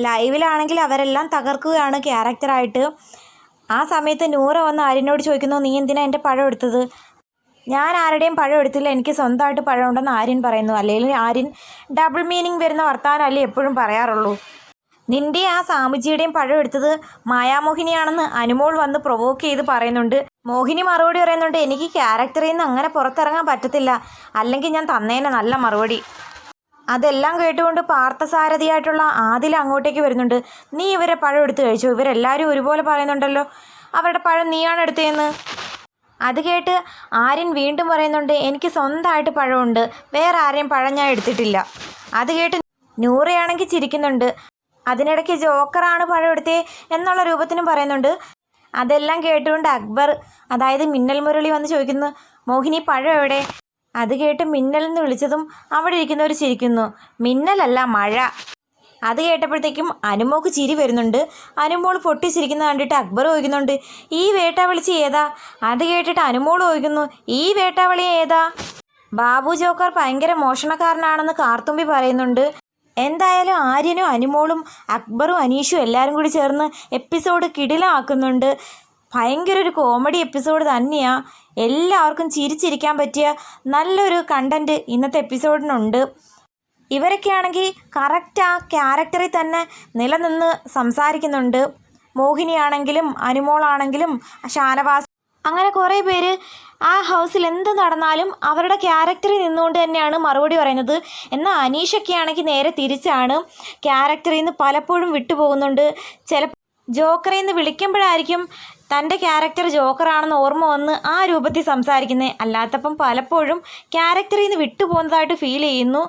ലൈവിലാണെങ്കിൽ അവരെല്ലാം തകർക്കുകയാണ് ക്യാരക്ടറായിട്ട്. ആ സമയത്ത് നൂറ വന്ന് ആര്യനോട് ചോദിക്കുന്നു നീ എന്തിനാ എന്റെ പഴം എടുത്തത്? ഞാൻ ആരുടെയും പഴം എടുത്തില്ല. എനിക്ക് സ്വന്തമായിട്ട് പഴം ഉണ്ടെന്ന് ആര്യൻ പറയുന്നു. അല്ലെങ്കിൽ ആര്യൻ ഡബിൾ മീനിങ് വരുന്ന വർത്താനല്ലേ എപ്പോഴും പറയാറുള്ളൂ. നിന്റെ ആ സാമുജിയുടെയും പഴം എടുത്തത് മായാമോഹിനിയാണെന്ന് അനുമോൾ വന്ന് പ്രൊവോക്ക് ചെയ്ത് പറയുന്നുണ്ട്. മോഹിനി മറുപടി പറയുന്നുണ്ട് എനിക്ക് ക്യാരക്ടറിൽ നിന്ന് അങ്ങനെ പുറത്തിറങ്ങാൻ പറ്റത്തില്ല. അല്ലെങ്കിൽ ഞാൻ തന്നേനെ നല്ല മറുപടി. അതെല്ലാം കേട്ടുകൊണ്ട് പാർത്ഥസാരഥിയായിട്ടുള്ള ആദിൽ അങ്ങോട്ടേക്ക് വരുന്നുണ്ട്. നീ ഇവരെ പഴം എടുത്തു കഴിച്ചു? ഇവരെല്ലാവരും ഒരുപോലെ പറയുന്നുണ്ടല്ലോ. അവരുടെ പഴം നീയാണ് എടുത്തതെന്ന്? അത് കേട്ട് ആര്യൻ വീണ്ടും പറയുന്നുണ്ട് എനിക്ക് സ്വന്തമായിട്ട് പഴമുണ്ട്. വേറെ ആരെയും പഴം ഞാൻ എടുത്തിട്ടില്ല. അത് കേട്ട് നൂറയാണെങ്കിൽ ചിരിക്കുന്നുണ്ട്. അതിനിടയ്ക്ക് ജോക്കറാണ് പഴം എടുത്തേ എന്നുള്ള രൂപത്തിനും പറയുന്നുണ്ട്. അതെല്ലാം കേട്ടുകൊണ്ട് അക്ബർ അതായത് മിന്നൽ മുരളി വന്ന് ചോദിക്കുന്നു മോഹിനി പഴം എവിടെ? അത് കേട്ട് മിന്നലെന്ന് വിളിച്ചതും അവിടെ ഇരിക്കുന്നവർ ചിരിക്കുന്നു. മിന്നലല്ല മഴ. അത് കേട്ടപ്പോഴത്തേക്കും അനുമോക്ക് ചിരി വരുന്നുണ്ട്. അനുമോൾ പൊട്ടിച്ചിരിക്കുന്നത് കണ്ടിട്ട് അക്ബർ ഓയിക്കുന്നുണ്ട് ഈ വേട്ടാവിളിച്ച് ഏതാ? അത് കേട്ടിട്ട് അനുമോൾ ഓയിക്കുന്നു ഈ വേട്ടാവിളി ഏതാ? ബാബു ജോക്കർ ഭയങ്കര മോഷണക്കാരനാണെന്ന് കാർത്തുമ്പി പറയുന്നുണ്ട്. എന്തായാലും ആര്യനും അനുമോളും അക്ബറും അനീഷും എല്ലാവരും കൂടി ചേർന്ന് എപ്പിസോഡ് കിടിലമാക്കുന്നുണ്ട്. ഭയങ്കര ഒരു കോമഡി എപ്പിസോഡ് തന്നെയാണ് എല്ലാവർക്കും ചിരിച്ചിരിക്കാൻ പറ്റിയ നല്ലൊരു കണ്ടന്റ് ഇന്നത്തെ എപ്പിസോഡിനുണ്ട് ഇവരൊക്കെ ആണെങ്കിൽ കറക്റ്റ് ആ ക്യാരക്ടറിൽ തന്നെ നിലനിന്ന് സംസാരിക്കുന്നുണ്ട്. മോഹിനിയാണെങ്കിലും അനുമോളാണെങ്കിലും ഷാനവാസ്. അങ്ങനെ കുറേ പേര് ആ ഹൗസിൽ എന്ത് നടന്നാലും അവരുടെ ക്യാരക്ടറിൽ നിന്നുകൊണ്ട് തന്നെയാണ് മറുപടി പറയുന്നത്. എന്നാൽ അനീഷൊക്കെ ആണെങ്കിൽ നേരെ തിരിച്ചാണ്. ക്യാരക്ടറിൽ നിന്ന് പലപ്പോഴും വിട്ടുപോകുന്നുണ്ട്. ചില ജോക്കറിൽ നിന്ന് വിളിക്കുമ്പോഴായിരിക്കും തന്റെ ക്യാരക്ടർ ജോക്കറാണെന്ന് ഓർമ്മ വന്ന് ആ രൂപത്തിൽ സംസാരിക്കുന്നത് അല്ലാത്തപ്പം പലപ്പോഴും ക്യാരക്ടറിൽ നിന്ന് വിട്ടുപോകുന്നതായിട്ട് ഫീൽ ചെയ്യുന്നു.